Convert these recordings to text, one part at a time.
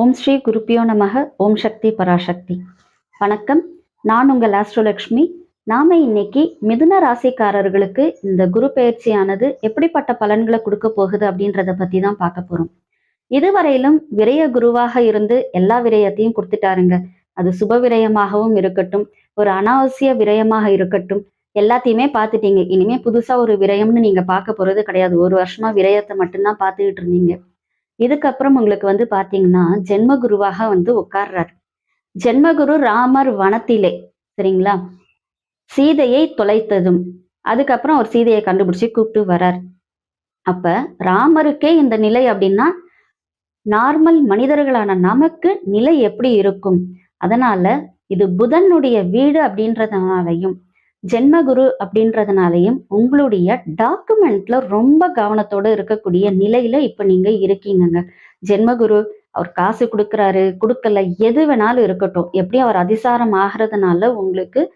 ஓம் ஸ்ரீ குருப்பியோ நமக ஓம் சக்தி பராசக்தி. வணக்கம். நான் உங்கள் ஆஸ்ட்ரோலக்ஷ்மி. நாம இன்னைக்கு மிதுன ராசிக்காரர்களுக்கு இந்த குரு பயிற்சியானது எப்படிப்பட்ட பலன்களை கொடுக்க போகுது அப்படின்றத பத்தி தான் பார்க்க போறோம். இதுவரையிலும் விரய குருவாக இருந்து எல்லா விரயத்தையும் கொடுத்துட்டாருங்க. அது சுப விரயமாகவும் இருக்கட்டும் ஒரு அனாவசிய விரயமாக இருக்கட்டும் எல்லாத்தையுமே பார்த்துட்டீங்க. இனிமே புதுசா ஒரு விரயம்னு நீங்க பார்க்க போறது கிடையாது. ஒரு வருஷமா விரயத்தை மட்டும்தான் பார்த்துக்கிட்டு இருந்தீங்க. இதுக்கப்புறம் உங்களுக்கு வந்து பாத்தீங்கன்னா ஜென்மகுருவாக வந்து உட்கார்றாரு. ஜென்மகுரு ராமர் வனத்திலே சரிங்களா? சீதையை தொலைத்ததும் அதுக்கப்புறம் அவர் சீதையை கண்டுபிடிச்சு கூப்பிட்டு வரார் அப்ப ராமருக்கே இந்த நிலை அப்படின்னா நார்மல் மனிதர்களான நமக்கு நிலை எப்படி இருக்கும்? அதனால இது புதனுடைய வீடு அப்படின்றதுனாலையும் ஜென்மகுரு அப்படின்றதுனாலையும் உங்களுடைய டாக்குமெண்ட்ல ரொம்ப கவனத்தோட இருக்கக்கூடிய நிலையில இப்ப நீங்க இருக்கீங்கங்க. ஜென்மகுரு அவர் காசு கொடுக்கறாரு கொடுக்கல எது வேணாலும் இருக்கட்டும். எப்படி அவர் அதிசாரம் ஆகிறதுனால உங்களுக்கு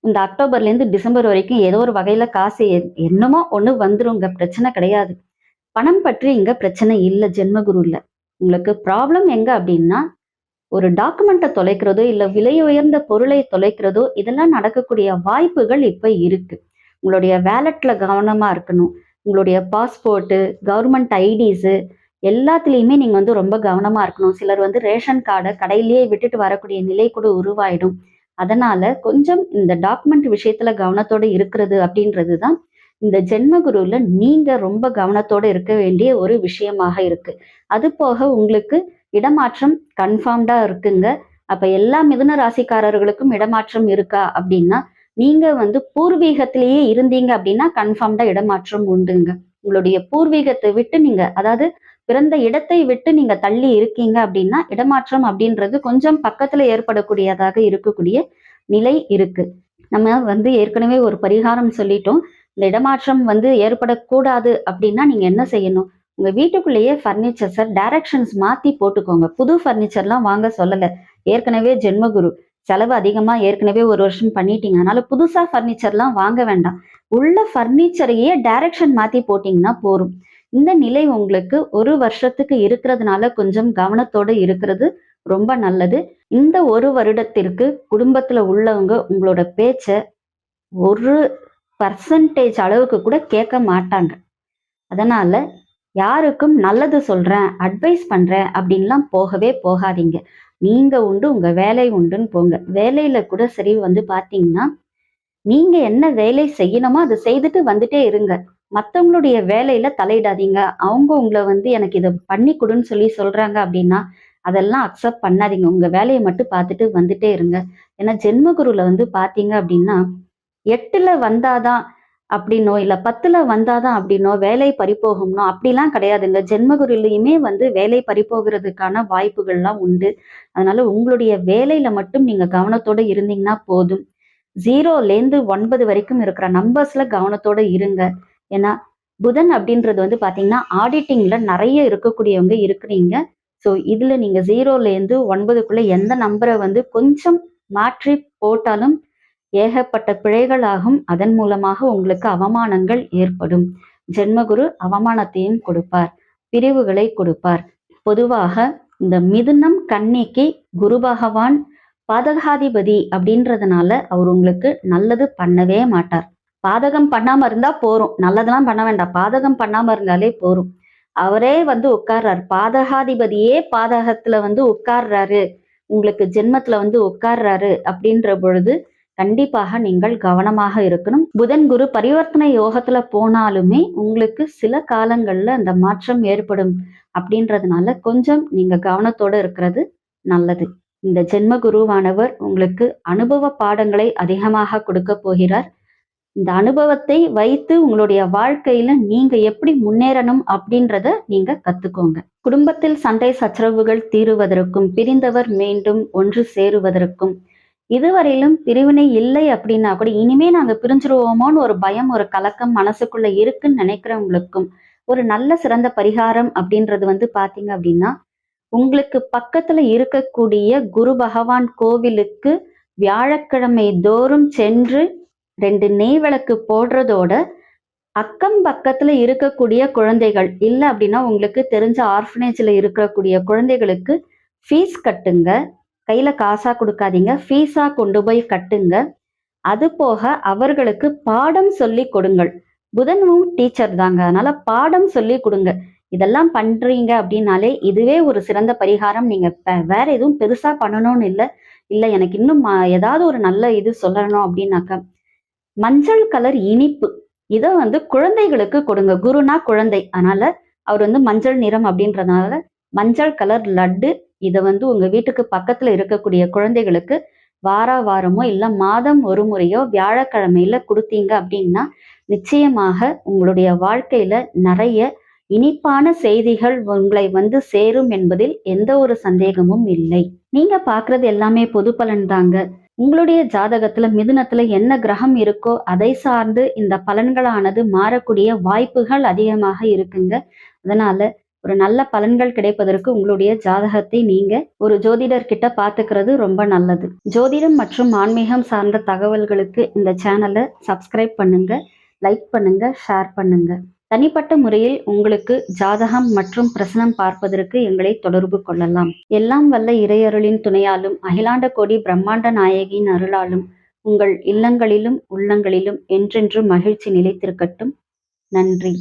இந்த அக்டோபர்ல இருந்து டிசம்பர் வரைக்கும் ஏதோ ஒரு வகையில காசு எ- என்னமோ ஒண்ணு வந்துருங்க. பிரச்சனை கிடையாது. பணம் பற்றி இங்க பிரச்சனை இல்லை ஜென்மகுருல. உங்களுக்கு ப்ராப்ளம் எங்க அப்படின்னா ஒரு டாக்குமெண்ட்டை தொலைக்கிறதோ இல்ல விலை உயர்ந்த பொருளை தொலைக்கிறதோ இதெல்லாம் நடக்கக்கூடிய வாய்ப்புகள் இப்ப இருக்கு. உங்களுடைய வேலட்ல கவனமா இருக்கணும். உங்களுடைய பாஸ்போர்ட்டு கவர்மெண்ட் ஐடிஸு எல்லாத்துலேயுமே நீங்கள் வந்து ரொம்ப கவனமாக இருக்கணும். சிலர் வந்து ரேஷன் கார்டை கடையிலேயே விட்டுட்டு வரக்கூடிய நிலை கூட உருவாயிடும். அதனால கொஞ்சம் இந்த டாக்குமெண்ட் விஷயத்துல கவனத்தோடு இருக்கிறது அப்படின்றது தான் இந்த ஜென்மகுருவில் நீங்கள் ரொம்ப கவனத்தோடு இருக்க வேண்டிய ஒரு விஷயமாக இருக்குது அது போக உங்களுக்கு இடமாற்றம் கன்ஃபார்ம்டா இருக்குங்க. அப்ப எல்லா மிதுன ராசிக்காரர்களுக்கும் இடமாற்றம் இருக்கா அப்படின்னா நீங்க வந்து பூர்வீகத்திலேயே இருந்தீங்க அப்படின்னா கன்ஃபார்ம்டா இடமாற்றம் உண்டுங்க. உங்களுடைய பூர்வீகத்தை விட்டு நீங்க அதாவது பிறந்த இடத்தை விட்டு நீங்க தள்ளி இருக்கீங்க அப்படின்னா இடமாற்றம் அப்படின்றது கொஞ்சம் பக்கத்துல ஏற்படக்கூடியதாக இருக்கக்கூடிய நிலை இருக்கு. நம்ம வந்து ஏற்கனவே ஒரு பரிகாரம் சொல்லிட்டோம். இந்த இடமாற்றம் வந்து ஏற்படக்கூடாது அப்படின்னா நீங்க என்ன செய்யணும்? உங்கள் வீட்டுக்குள்ளேயே ஃபர்னிச்சர்ஸை டைரக்ஷன்ஸ் மாற்றி போட்டுக்கோங்க. புது ஃபர்னிச்சர்லாம் வாங்க சொல்லலை. ஏற்கனவே ஜென்மகுரு. செலவு அதிகமாக ஏற்கனவே ஒரு வருஷம் பண்ணிட்டீங்க. அதனால புதுசாக ஃபர்னிச்சர்லாம் வாங்க வேண்டாம். உள்ள ஃபர்னிச்சரையே டைரக்ஷன் மாற்றி போட்டிங்கன்னா போரும் இந்த நிலை உங்களுக்கு ஒரு வருஷத்துக்கு இருக்கிறதுனால கொஞ்சம் கவனத்தோடு இருக்கிறது ரொம்ப நல்லது. இந்த ஒரு வருடத்திற்கு குடும்பத்தில் உள்ளவங்க உங்களோட பேச்சை ஒரு பர்சன்டேஜ் அளவுக்கு கூட கேட்க மாட்டாங்க. அதனால யாருக்கும் நல்லது சொல்றேன் அட்வைஸ் பண்றேன் அப்படின்லாம் போகவே போகாதீங்க. நீங்க உண்டு உங்க வேலை உண்டுன்னு போங்க. வேலையில கூட சரி வந்து பாத்தீங்கன்னா நீங்க என்ன வேலை செய்யணுமோ அதை செய்துட்டு வந்துட்டே இருங்க. மத்தவங்களுடைய வேலையில தலையிடாதீங்க. அவங்க உங்களை வந்து எனக்கு இதை பண்ணி கொடுன்னு சொல்லி சொல்றாங்க அப்படின்னா அதெல்லாம் அக்செப்ட் பண்ணாதீங்க. உங்க வேலையை மட்டும் பார்த்துட்டு வந்துட்டே இருங்க. ஏன்னா ஜென்மகுருல வந்து பாத்தீங்க அப்படின்னா எட்டுல வந்தாதான் அப்படின்னோ இல்லை பத்தில் வந்தால் வந்தாதான் அப்படின்னோ வேலை பறிப்போகும்னோ அப்படிலாம் கிடையாதுங்க. ஜென்மகுரிலையுமே வந்து வேலை பறிப்போகிறதுக்கான வாய்ப்புகள்லாம் உண்டு. அதனால உங்களுடைய வேலையில மட்டும் நீங்க கவனத்தோடு இருந்தீங்கன்னா போதும். ஜீரோலேருந்து ஒன்பது வரைக்கும் இருக்கிற நம்பர்ஸ்ல கவனத்தோடு இருங்க. ஏன்னா புதன் அப்படின்றது வந்து பார்த்தீங்கன்னா ஆடிட்டிங்ல நிறைய இருக்கக்கூடியவங்க இருக்கிறீங்க. ஸோ இதுல நீங்க ஜீரோலேருந்து ஒன்பதுக்குள்ள எந்த நம்பரை வந்து கொஞ்சம் மாற்றி போட்டாலும் ஏகப்பட்ட பிழைகளாகும். அதன் மூலமாக உங்களுக்கு அவமானங்கள் ஏற்படும். ஜென்மகுரு அவமானத்தையும் கொடுப்பார். பிரிவுகளை கொடுப்பார். பொதுவாக இந்த மிதுனம் கண்ணிக்கு குரு பகவான் பாதகாதிபதி அப்படின்றதுனால அவர் உங்களுக்கு நல்லது பண்ணவே மாட்டார். பாதகம் பண்ணாம இருந்தா போரும். நல்லதெல்லாம் பண்ண வேண்டாம். பாதகம் பண்ணாம இருந்தாலே போரும். அவரே வந்து உட்கார்றாரு. பாதகாதிபதியே பாதகத்துல வந்து உட்கார்றாரு. உங்களுக்கு ஜென்மத்துல வந்து உட்கார்றாரு அப்படின்ற பொழுது கண்டிப்பாக நீங்கள் கவனமாக இருக்கணும். புதன் குரு பரிவர்த்தனை யோகத்துல போனாலுமே உங்களுக்கு சில காலங்கள்ல அந்த மாற்றம் ஏற்படும். அப்படின்றதுனால கொஞ்சம் நீங்க கவனத்தோட இருக்கிறது நல்லது. இந்த ஜென்ம குருவானவர் உங்களுக்கு அனுபவ பாடங்களை அதிகமாக கொடுக்க போகிறார். இந்த அனுபவத்தை வைத்து உங்களுடைய வாழ்க்கையில நீங்க எப்படி முன்னேறணும் அப்படின்றத நீங்க கத்துக்கோங்க. குடும்பத்தில் சண்டை சச்சரவுகள் தீருவதற்கும் பிரிந்தவர் மீண்டும் ஒன்று சேருவதற்கும் இதுவரையிலும் பிரிவினை இல்லை அப்படின்னா கூட இனிமே நாங்க பிரிஞ்சிருவோமோன்னு ஒரு பயம் ஒரு கலக்கம் மனசுக்குள்ள இருக்குன்னு நினைக்கிறவங்களுக்கும் ஒரு நல்ல சிறந்த பரிகாரம் அப்படின்றது வந்து பாத்தீங்க அப்படின்னா உங்களுக்கு பக்கத்துல இருக்கக்கூடிய குரு பகவான் கோவிலுக்கு வியாழக்கிழமை தோறும் சென்று ரெண்டு நெய் விளக்கு போடுறதோட அக்கம் பக்கத்துல இருக்கக்கூடிய குழந்தைகள் இல்லை அப்படின்னா உங்களுக்கு தெரிஞ்ச ஆர்ஃபனேஜ்ல இருக்கக்கூடிய குழந்தைகளுக்கு ஃபீஸ் கட்டுங்க. கையில காசா கொடுக்காதீங்க. ஃபீஸா கொண்டு போய் கட்டுங்க. அது போக அவர்களுக்கு பாடம் சொல்லி கொடுங்கள். புதனும் டீச்சர் தாங்க. அதனால பாடம் சொல்லி கொடுங்க. இதெல்லாம் பண்றீங்க அப்படின்னாலே இதுவே ஒரு சிறந்த பரிகாரம். நீங்க வேற எதுவும் பெருசா பண்ணணும்னு இல்லை. இல்லை எனக்கு இன்னும் ம- ஏதாவது ஒரு நல்ல இது சொல்லணும் அப்படின்னாக்கா மஞ்சள் கலர் இனிப்பு. இதை வந்து குழந்தைகளுக்கு கொடுங்க. குருனா குழந்தை. அதனால அவர் வந்து மஞ்சள் நிறம் அப்படின்றதுனால மஞ்சள் கலர் லட்டு இதை வந்து உங்க வீட்டுக்கு பக்கத்துல இருக்கக்கூடிய குழந்தைகளுக்கு வார வாரமோ இல்ல மாதம் ஒரு முறையோ வியாழக்கிழமையில கொடுத்தீங்க அப்படின்னா நிச்சயமாக உங்களுடைய வாழ்க்கையில நிறைய இனிப்பான செய்திகள் உங்களை வந்து சேரும் என்பதில் எந்த ஒரு சந்தேகமும் இல்லை. நீங்க பாக்குறது எல்லாமே பொது பலன் தாங்க. உங்களுடைய ஜாதகத்துல மிதுனத்துல என்ன கிரகம் இருக்கோ அதை சார்ந்து இந்த பலன்களானது மாறக்கூடிய வாய்ப்புகள் அதிகமாக இருக்குங்க. அதனால ஒரு நல்ல பலன்கள் கிடைப்பதற்கு உங்களுடைய ஜாதகத்தை நீங்க ஒரு ஜோதிடர் கிட்ட பாத்துக்கிறது ரொம்ப நல்லது. ஜோதிடம் மற்றும் ஆன்மீகம் சார்ந்த தகவல்களுக்கு இந்த சேனலை சப்ஸ்கிரைப் பண்ணுங்க லைக் பண்ணுங்க ஷேர் பண்ணுங்க. தனிப்பட்ட முறையில் உங்களுக்கு ஜாதகம் மற்றும் பிரசனம் பார்ப்பதற்கு எங்களை தொடர்பு கொள்ளலாம். எல்லாம் வல்ல இறையருளின் துணையாலும் அகிலாண்ட கோடி பிரம்மாண்ட நாயகியின் அருளாலும் உங்கள் இல்லங்களிலும் உள்ளங்களிலும் என்றென்றும் மகிழ்ச்சி நிலைத்திருக்கட்டும். நன்றி.